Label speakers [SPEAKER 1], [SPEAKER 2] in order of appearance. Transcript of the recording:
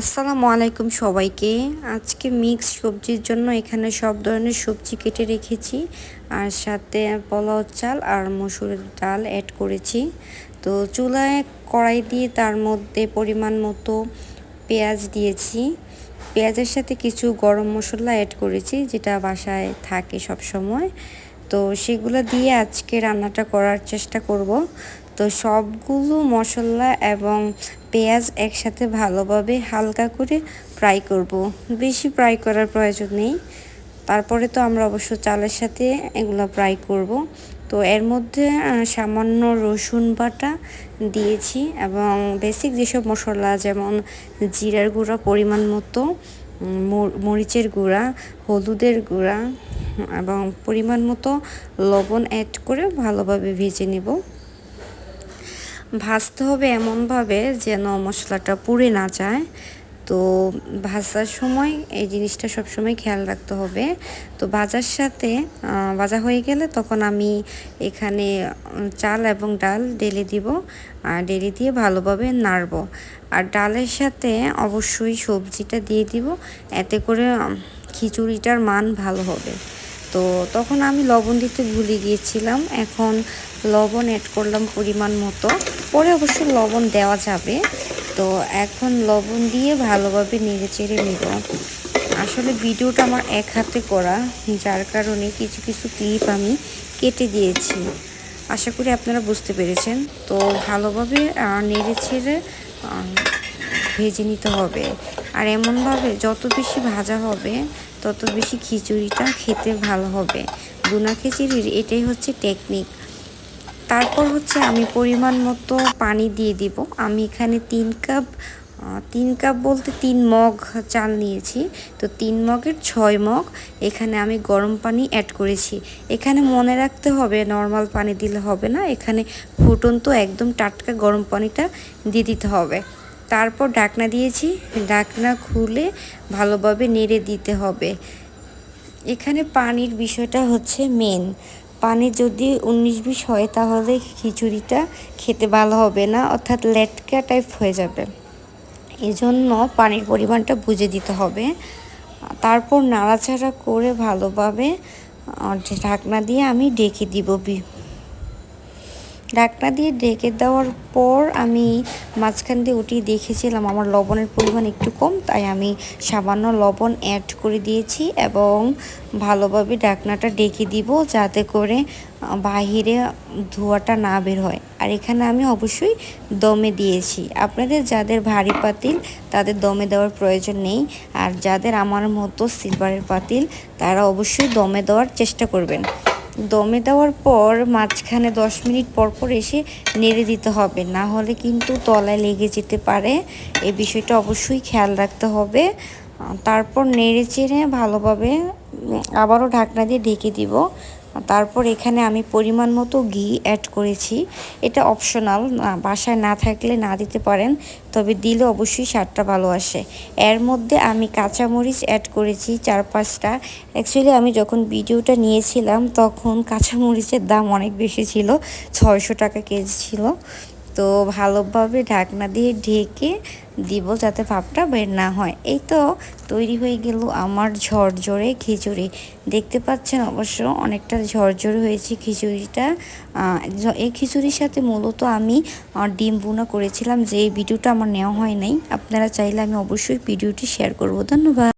[SPEAKER 1] আসসালামু আলাইকুম সবাইকে। আজকে মিক্স সবজির জন্য এখানে সব ধরনের সবজি কেটে রেখেছি। আর সাথে পোলাও চাল আর মসুরের ডাল অ্যাড করেছি। তো চুলায় কড়াই দিয়ে তার মধ্যে পরিমাণ মতো পেঁয়াজ দিয়েছি। পেঁয়াজের সাথে কিছু গরম মশলা অ্যাড করেছি, যেটা বাসায় থাকে সব সময় তো সেগুলো দিয়ে আজকে রান্নাটা করার চেষ্টা করব। তো সবগুলো মশলা এবং পেঁয়াজ একসাথে ভালোভাবে হালকা করে ফ্রাই করব। বেশি ফ্রাই করার প্রয়োজন নেই তারপরে তো আমরা অবশ্য চালের সাথে এগুলো ফ্রাই করব। তো এর মধ্যে সামান্য রসুন বাটা দিয়েছি এবং বেসিক যেসব মশলা যেমন জিরার গুঁড়া পরিমাণ মতো মরিচের গুঁড়া, হলুদের গুঁড়া এবং পরিমাণ মতো লবণ অ্যাড করে ভালোভাবে ভেজে নেব ভাজতে হবে এমনভাবে যেন মশলাটা পুড়ে না যায়। তো ভাজার সময় এই জিনিসটা সবসময় খেয়াল রাখতে হবে। তো ভাজার সাথে ভাজা হয়ে গেলে তখন আমি এখানে চাল এবং ডাল ডেলে দিব। আর ডেলে দিয়ে ভালোভাবে নাড়ব। আর ডালের সাথে অবশ্যই সবজিটা দিয়ে দিব। এতে করে খিচুড়িটার মান ভালো হবে। তো তখন আমি লবণ দিতে ভুলে গিয়েছিলাম। এখন লবণ অ্যাড করলাম পরিমাণ মতো। পরে অবশ্য লবণ দেওয়া যাবে। তো এখন লবণ দিয়ে ভালোভাবে নেড়ে চেড়ে নিব। আসলে ভিডিওটা আমার এক হাতে করা, যার কারণে কিছু কিছু ক্লিপ আমি কেটে দিয়েছি। আশা করি আপনারা বুঝতে পেরেছেন। তো ভালোভাবে নেড়ে ছেড়ে ভেজে নিতে হবে। আর এমনভাবে যত বেশি ভাজা হবে, তত বেশি খিচুড়িটা খেতে ভালো হবে। বুনা খিচুড়ির এটাই হচ্ছে টেকনিক তারপর হচ্ছে আমি পরিমাণ মতো পানি দিয়ে দিব। আমি এখানে তিন কাপ তিন কাপ বলতে তিন মগ চাল নিয়েছি। তো তিন মগের ছয় মগ এখানে আমি গরম পানি অ্যাড করেছি। এখানে মনে রাখতে হবে নর্মাল পানি দিলে হবে না। এখানে ফুটন্ত একদম টাটকা গরম পানিটা দিয়ে দিতে হবে। তারপর ঢাকনা দিয়েছি। ঢাকনা খুলে ভালোভাবে নেড়ে দিতে হবে। এখানে পানির বিষয়টা হচ্ছে মেন পানি যদি উনিশ বিশ হয় তাহলে খিচুড়িটা খেতে ভালো হবে না, অর্থাৎ লেটকা টাইপ হয়ে যাবে। এজন্য পানির পরিমাণটা বুঝে দিতে হবে। তারপর নাড়াচাড়া করে ভালোভাবে ঢাকনা দিয়ে আমি ডেকে দিব ঢাকনা দিয়ে ঢেকে দেওয়ার পর আমি মাঝখান দিয়ে উঠিয়ে দেখেছিলাম আমার লবণের পরিমাণ একটু কম, তাই আমি সামান্য লবণ অ্যাড করে দিয়েছি এবং ভালোভাবে ঢাকনাটা ডেকে দিব যাতে করে বাহিরে ধোয়াটা না বের হয়। আর এখানে আমি অবশ্যই দমে দিয়েছি। আপনাদের যাদের ভারী পাতিল, তাদের দমে দেওয়ার প্রয়োজন নেই। আর যাদের আমার মতো সিলভারের পাতিল, তারা অবশ্যই দমে দেওয়ার চেষ্টা করবেন। দমে দেওয়ার পর মাঝখানে দশ মিনিট পর পর এসে নেড়ে দিতে হবে। না হলে কিন্তু তলায় লেগে যেতে পারে। এই বিষয়টা অবশ্যই খেয়াল রাখতে হবে। তারপর নেড়ে চেড়ে ভালোভাবে আবারও ঢাকনা দিয়ে ঢেকে দিব। তারপর এখানে আমি পরিমাণ মতো ঘি অ্যাড করেছি। এটা অপশনাল না, বাসায় না থাকলে না দিতে পারেন, তবে দিলে অবশ্যই স্বাদটা ভালো আসে। এর মধ্যে আমি কাঁচামরিচ অ্যাড করেছি চার পাঁচটা অ্যাকচুয়ালি আমি যখন ভিডিওটা নিয়েছিলাম, তখন কাঁচামরিচের দাম অনেক বেশি ছিল, ছয়শো টাকা কেজি ছিল। তো ভালোভাবে ঢাকনা দিয়ে ঢেকে দিব যাতে ভাবটা বের না হয়। এই তো তৈরি হয়ে গেল আমার ঝরঝরে খিচুড়ি। দেখতে পাচ্ছেন অবশ্য অনেকটা ঝরঝরে হয়েছে খিচুড়িটা। এই খিচুড়ির সাথে মূলত আমি ডিম বুনা করেছিলাম, যে এই ভিডিওটা আমার নেওয়া হয় নাই। আপনারা চাইলে আমি অবশ্যই ভিডিওটি শেয়ার করব। ধন্যবাদ।